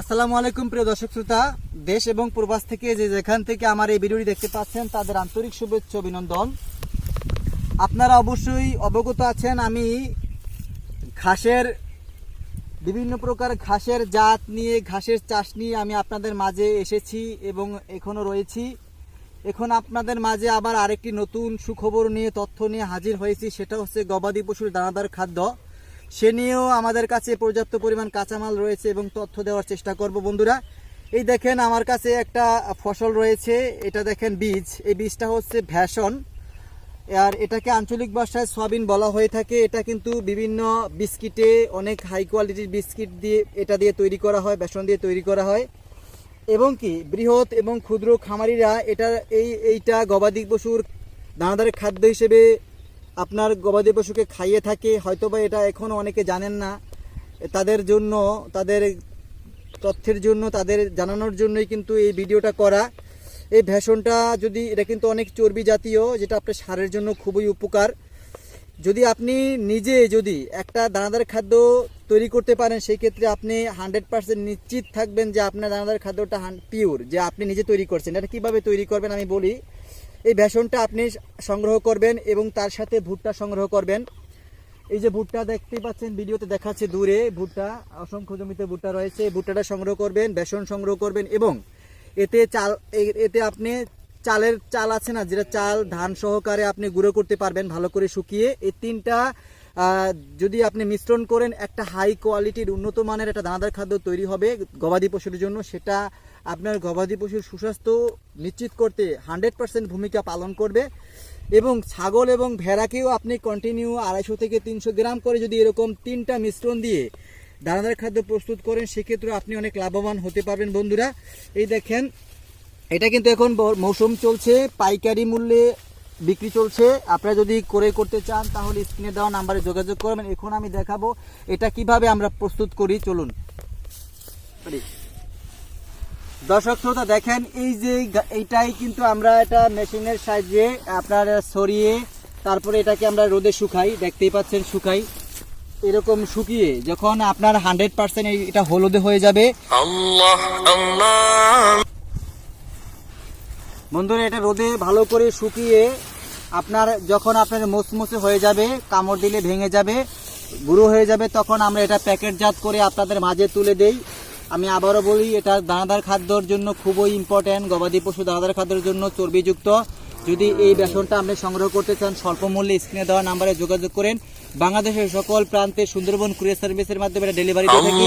আসসালামু আলাইকুম প্রিয় দর্শক শ্রোতা। দেশ এবং প্রবাস থেকে যে যেখান থেকে আমার এই ভিডিওটি দেখতে পাচ্ছেন, তাদের আন্তরিক শুভেচ্ছা অভিনন্দন। আপনারা অবশ্যই অবগত আছেন, আমি ঘাসের, বিভিন্ন প্রকার ঘাসের জাত নিয়ে, ঘাসের চাষ নিয়ে আমি আপনাদের মাঝে এসেছি এবং এখনও রয়েছি। এখন আপনাদের মাঝে আবার আরেকটি নতুন সুখবর নিয়ে, তথ্য নিয়ে হাজির হয়েছি, সেটা হচ্ছে গবাদি পশুর দানাদার খাদ্য। সে নিয়েও আমাদের কাছে পর্যাপ্ত পরিমাণ কাঁচামাল রয়েছে এবং তথ্য দেওয়ার চেষ্টা করব, বন্ধুরা। এই দেখেন, আমার কাছে একটা ফসল রয়েছে। এটা দেখেন বীজ। এই বীজটা হচ্ছে ভ্যাসন। আর এটাকে আঞ্চলিক ভাষায় সয়াবিন বলা হয়ে থাকে। এটা কিন্তু বিভিন্ন বিস্কিটে অনেক হাই কোয়ালিটির বিস্কিট দিয়ে এটা দিয়ে তৈরি করা হয় বেসন দিয়ে তৈরি করা হয়। এবং কি, বৃহৎ এবং ক্ষুদ্র খামারিরা এটা, এই, এইটা গবাদি পশুর দানাদারের খাদ্য হিসেবে আপনার গবাদি পশুকে খাইয়ে থাকে, হয়তোবা এটা এখনও অনেকে জানেন না। তাদের জন্য, তাদের তথ্যের জন্য, তাদের জানানোর জন্যই কিন্তু এই ভিডিওটা করা। এই ভ্যাসনটা যদি, এটা কিন্তু অনেক চর্বি জাতীয়, যেটা আপনার সারের জন্য খুবই উপকার। যদি আপনি নিজে যদি একটা দানাদার খাদ্য তৈরি করতে পারেন, সেই ক্ষেত্রে আপনি হান্ড্রেড পার্সেন্ট নিশ্চিত থাকবেন যে আপনার দানাদার খাদ্যটা পিওর যে আপনি নিজে তৈরি করছেন। এটা কীভাবে তৈরি করবেন আমি বলি। এই বেসনটা আপনি সংগ্রহ করবেন এবং তার সাথে ভুট্টা সংগ্রহ করবেন। এই যে ভুট্টা দেখতে পাচ্ছেন, ভিডিওতে দেখাচ্ছে দূরে ভুট্টা, অসংখ্য জমিতে ভুট্টা রয়েছে। ভুট্টাটা সংগ্রহ করবেন, বেসন সংগ্রহ করবেন এবং এতে চাল এতে আপনি চালের চাল আছে না, যেটা চাল, ধান সহকারে আপনি গুঁড়ো করতে পারবেন ভালো করে শুকিয়ে। এই তিনটা যদি আপনি মিশ্রণ করেন, একটা হাই কোয়ালিটির উন্নত মানের একটা দানাদার খাদ্য তৈরি হবে গবাদি পশুর জন্য। সেটা আপনার গবাদি পশুর সুস্বাস্থ্য নিশ্চিত করতে হান্ড্রেড পার্সেন্ট ভূমিকা পালন করবে এবং ছাগল এবং ভেড়াকেও আপনি কন্টিনিউ আড়াইশো থেকে তিনশো গ্রাম করে যদি এরকম তিনটা মিশ্রণ দিয়ে দানাদার খাদ্য প্রস্তুত করেন সেক্ষেত্রে আপনি অনেক লাভবান হতে পারবেন বন্ধুরা। এই দেখেন, এটা কিন্তু এখন মৌসুম চলছে, পাইকারি মূল্যে বিক্রি চলছে। আপনারা যদি করে করতে চান, তাহলে স্ক্রিনে দেওয়া নাম্বারে যোগাযোগ করবেন। এখন আমি দেখাবো এটা কীভাবে আমরা প্রস্তুত করি। চলুন? দর্শক শ্রোতা দেখেন এই যে এইটাই কিন্তু আমরা এটা মেশিনের সাহায্যে আপনার সরিয়ে তারপরে এটাকে আমরা রোদে শুকাই। দেখতেই পাচ্ছেন শুকাই। এরকম শুকিয়ে যখন আপনার হান্ড্রেড পার্সেন্ট এটা হলুদে হয়ে যাবে. বন্ধুরা এটা রোদে ভালো করে শুকিয়ে আপনার যখন আপনার মোচমোচে হয়ে যাবে কামড় দিলে ভেঙে যাবে গুঁড়ো হয়ে যাবে তখন আমরা এটা প্যাকেটজাত করে আপনাদের মাঝে তুলে দেই। আমি আবারও বলি এটা দানাদার খাদ্যর জন্য খুবই ইম্পর্ট্যান্ট গবাদি পশু দানাদার খাদ্যের জন্য চর্বিযুক্ত। যদি এই বেসনটা আপনি সংগ্রহ করতে চান স্বল্প মূল্যে স্ক্রিনে দেওয়া নাম্বারে যোগাযোগ করেন। বাংলাদেশের সকল প্রান্তে সুন্দরবন কুরিয়ার সার্ভিসের মাধ্যমে ডেলিভারি দিয়ে থাকি।